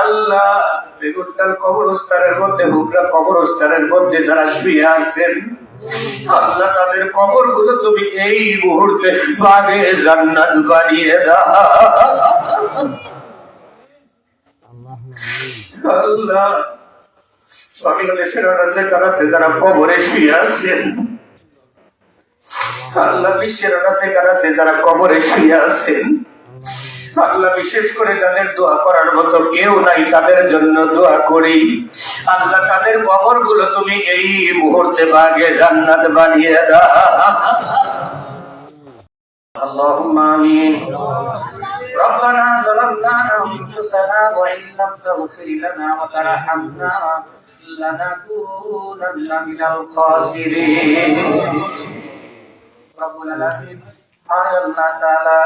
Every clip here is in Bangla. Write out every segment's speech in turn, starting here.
আল্লাহ বেগুনটার কবরস্থানের মধ্যে হুকরা কবরস্থানের মধ্যে যারা শুয়ে আছেন, আল্লাহ তাদের কবরগুলো তুমি এই মুহূর্তে বাগে জান্নাত বানিয়ে দাও। আল্লাহ, বাংলাদেশের অনাসে কানাসে যারা কবরে শুয়ে আছেন। আল্লাহ, বিশ্বের অনাসে কানাসে যারা কবরে শুয়ে আছেন। আল্লাহ বিশেষ করে যাদের দোয়া করার মতো কেউ নাই তাদের জন্য দোয়া করি আল্লাহ তাদের কবর গুলো তুমি এই মুহূর্তে বাগে জান্নাত বানিয়ে দাও اللهم آمين ربنا ظلمنا أنفسنا وإن لم تغفر لنا وترحمنا لنكونن من الخاسرين رب العالمين قال الله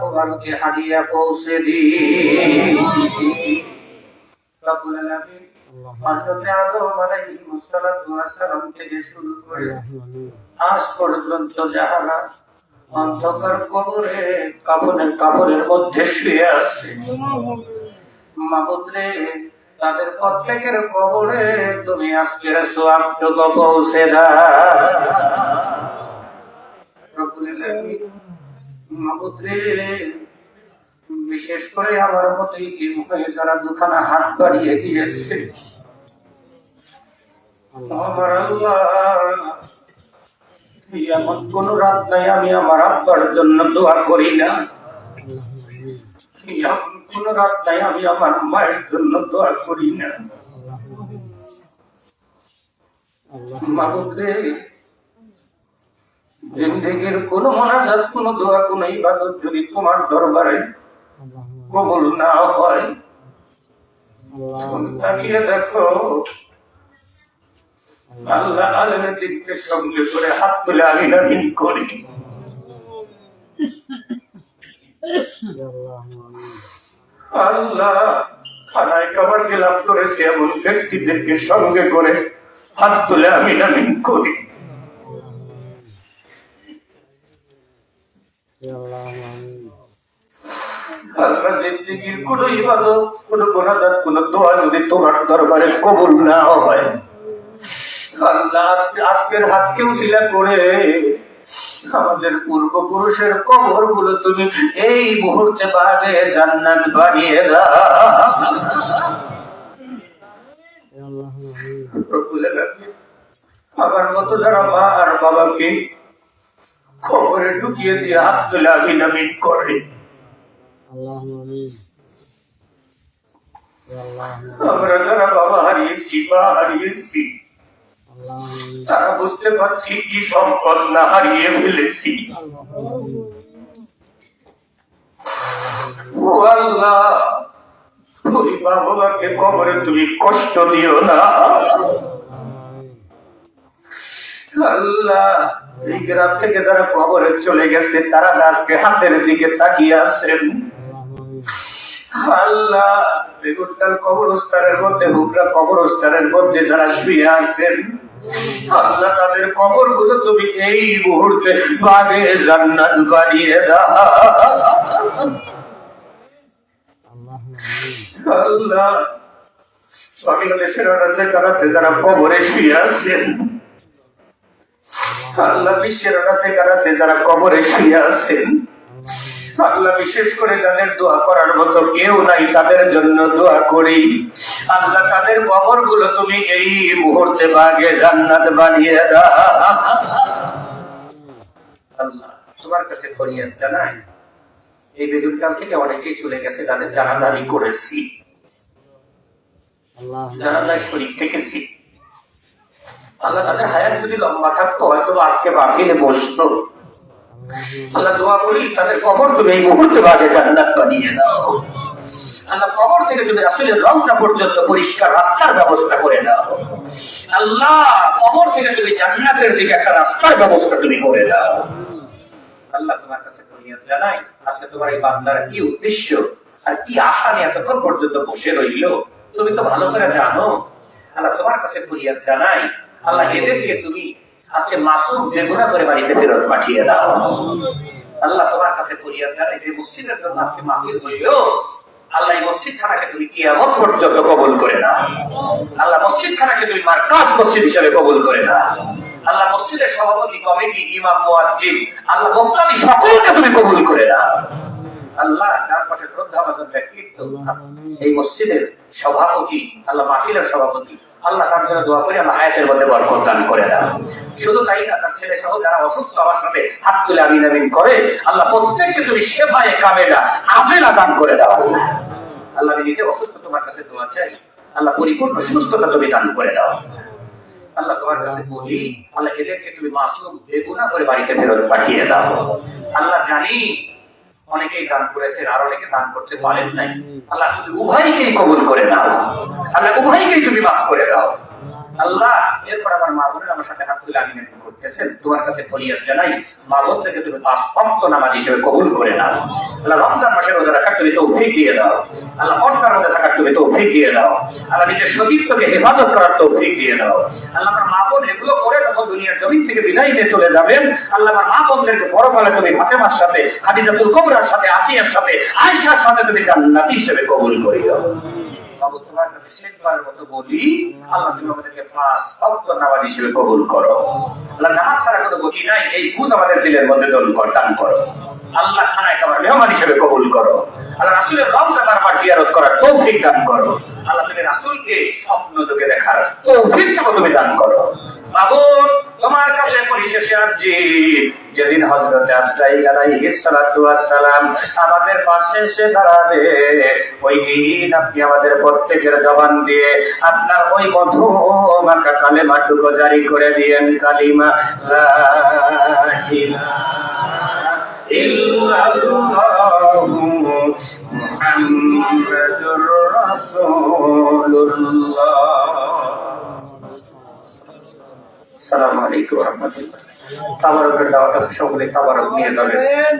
মুবারকে হাদিয়া পৌঁছে দিন। রব্বুল আলামিন হযরত আদম আলাইহিস সালাম থেকে শুরু করে আজ পর্যন্ত যাহারা অন্ধকার কবরে কাপড়ের কাপড়ের মধ্যে শুয়ে আছে মাবুদরে তাদের প্রত্যেকের কবরে তুমি আজকের সোয়াবটুকু পৌঁছে মাবুদরে, বিশেষ করে আমার মতো হয়ে যারা দুখানা হাত বাড়িয়ে দিয়েছে। আমার আল্লাহ, এমন কোন রাত নাই আমি আমার আব্বার জন্য দোয়া করি না। কোন রাত আমি আমার মায়ের জন্য দোয়া করি না মাহুদে কোন মনাজাত কোন দোয়া কোন ইবাদত যদি তোমার দরবারে কবল না হয় তাকিয়ে দেখো আল্লাহ। আলমের দিককে সঙ্গে করে হাত তুলে আমি নামিন করি করেছে এমন ব্যক্তিদেরকে সঙ্গে করে। হাত তুলে আমি করি। আল্লাহ কোন দোয়া যদি তোমার দরবারে কবুল না হয়। আল্লাহ আজকের হাতকেও শিলা করে আমাদের পূর্বপুরুষের কবরগুলো তুমি এই মুহূর্তে বাদে জান্নাত বানিয়ে দাও। আমার মতো যারা মা আর বাবাকে খবরে ঢুকিয়ে দিয়ে হাত তুলে আমি করে। আমরা যারা বাবা হারিয়েছি, মা হারিয়েছি তারা বুঝতে পারছি কি সম্পদ না হারিয়ে ফেলেছি। কবরে তুমি কষ্ট দিও না। গ্রাম থেকে যারা কবরে চলে গেছে, তারা আজকে হাতের দিকে তাকিয়ে আছেন। আল্লাহ বেগুনটার কবরস্থানের মধ্যে হুকরা কবরস্থানের মধ্যে যারা শুয়ে আছেন আল্লাহ তাদের কবরগুলো তুমি এই মুহূর্তে বাগে জান্নাত বানিয়ে দাও। আল্লাহ বাংলাদেশের অনাসে কানাসে যারা কবরে শুয়ে আছেন আল্লাহ, বিশ্বের অনাসে কানাসে যারা কবরে শুয়ে আছেন। আল্লাহ বিশেষ করে যাদের দোয়া করার মতো কেউ নাই তাদের জন্য দোয়া করি। আল্লাহ তাদের কবরগুলো তুমি এই মুহূর্তে বাগে জান্নাত বানিয়ে দাও। আল্লাহ তোমার কাছে ফরিয়াদ জানাই। এই বেদুরকাল থেকে অনেকেই চলে গেছে যাদের জানাজা আমি করেছি জানাজায় শরীর থেকেছি। আল্লাহ তাদের হায়াত যদি লম্বা থাকতো হয়তো আজকে বাকিলে বসতো। আল্লাহ দোয়া করি, তাদের কবর তুমি এই মুহূর্তে বাজে জান্নাত বানিয়ে দাও। আল্লাহ কবর থেকে তুমি রাসুলের পর্যন্ত পরিষ্কার রাস্তার ব্যবস্থা করে দাও। আল্লাহ কবর থেকে তুমি জান্নাতের দিকে একটা রাস্তার ব্যবস্থা তুমি করে দাও। আল্লাহ তোমার কাছে জানাই, আজকে তোমার এই বান্দার কি উদ্দেশ্য আর কি আশা নিয়ে এতক্ষণ পর্যন্ত বসে রইল, তুমি তো ভালো করে জানো। আল্লাহ তোমার কাছে ফরিয়াদ জানাই, আল্লাহ এদেরকে তুমি আজকে মাসুম বেগুনা করে বাড়িতে ফেরত পাঠিয়ে দাও। আল্লাহ তোমার কাছে মসজিদের আল্লাহ মসজিদ খানাকে তুমি কিয়ামত পর্যন্ত কবুল করে নাও। আল্লাহ মসজিদ খানাকে তুমি মার্কাজ মসজিদ হিসেবে কবুল করে নাও। আল্লাহ মসজিদের সভাপতি, কমিটি, ইমাম, মুয়াজ্জিন, আল্লাহ বক্তাদি সকলকে তুমি কবুল করে নাও। আল্লাহ তার পাশে শ্রদ্ধাভাজন ব্যক্তিত্ব। এই মসজিদের সভাপতি, আল্লাহ মাহফিলের সভাপতি আল্লাহ তার জন্য দোয়া করি, আল্লাহ হায়াতের মধ্যে বরকত দান করে শুধু তাই না, তার ছেলে সহ যারা অসুস্থ আমার হাত তুলে আমিন আমিন করে, আল্লাহ প্রত্যেককে তুমি সেবায় আমেলা দান করে দাও। আল্লাহ আল্লাহ নিজে অসুস্থ তোমার কাছে দোয়া চাই। আল্লাহ, পরিপূর্ণ সুস্থতা তুমি দান করে দাও। আল্লাহ, তোমার কাছে বলি, আল্লাহ, এদেরকে তুমি মাসুম বেগুনা করে বাড়িতে ফেরত পাঠিয়ে দাও। আল্লাহ, জানি অনেকেই দান করেছেন, আর অনেকে দান করতে পারেন নাই। আল্লাহ উভয়কেই কবুল করে নাও। আল্লাহ, উভয়কেই তুমি মাফ করে আল্লাহ, এরপর আমার মা বোনের আমার সাথে হাত তুলে আমিন করতেছেন তোমার কাছে ফরিয়াদ জানাই, মা বোন থেকে তুমি পাঁচ নামাজ হিসেবে কবুল করে নাও। আল্লাহ রমজান মাসের রোজা রাখার তুমি তো দিয়ে দাও। আল্লাহ পর্দার মধ্যে থাকার তুমি তো দিয়ে দাও। আল্লাহ নিজের সতীত্বকে হেফাজত করার তো দিয়ে দাও। আল্লাহ আমার মা বোন এগুলো করে তখন দুনিয়ার জমিন থেকে বিদায় নিয়ে চলে যাবেন, আল্লাহ আমার মা বোনদেরকে পরকালে তুমি ফাতেমার সাথে হাদিজাতুল কবরার সাথে, আসিয়ার সাথে, আয়েশার সাথে তুমি জান্নাতি হিসেবে কবুল করিও। শেষবারের মতো বলি আল্লাহ তুমি আমাদেরকে পাঁচ ভক্ত নামাজ হিসেবে কবুল করো। আল্লাহ নামাজ ছাড়া কোনো গতি নাই, এই ভূত আমাদের দিলের মধ্যে দল দান করো। আল্লাহ খানায় আমার মেহমান হিসেবে কবুল করো। আল্লাহ রাসুলের রমজান বারবার জিয়ারত করার তৌফিক দান করো। আল্লাহ তুমি রাসুলকে স্বপ্ন যোগে দেখার তৌফিক তুমি দান করো। বাবুর তোমার কাছে পরিশেষে আরজি যেদিন হজরত আজরাইল আলাইহিস সালাতু ওয়াস সালাম আমাদের পাশে এসে দাঁড়াবে, ওই দিন আপনি আমাদের প্রত্যেকের জবান দিয়ে আপনার ওই মধু মাখা কালেমাটুকু জারি করে দিয়েন, কালিমা লা ইল্লাল্লাহু মুহাম্মাদুর রাসূলুল্লাহ। সালাম আলাইকুম রহমতুল্লাহ। তাবারকের দাওয়াত আছে সকলে তাবারক নিয়ে যাবেন।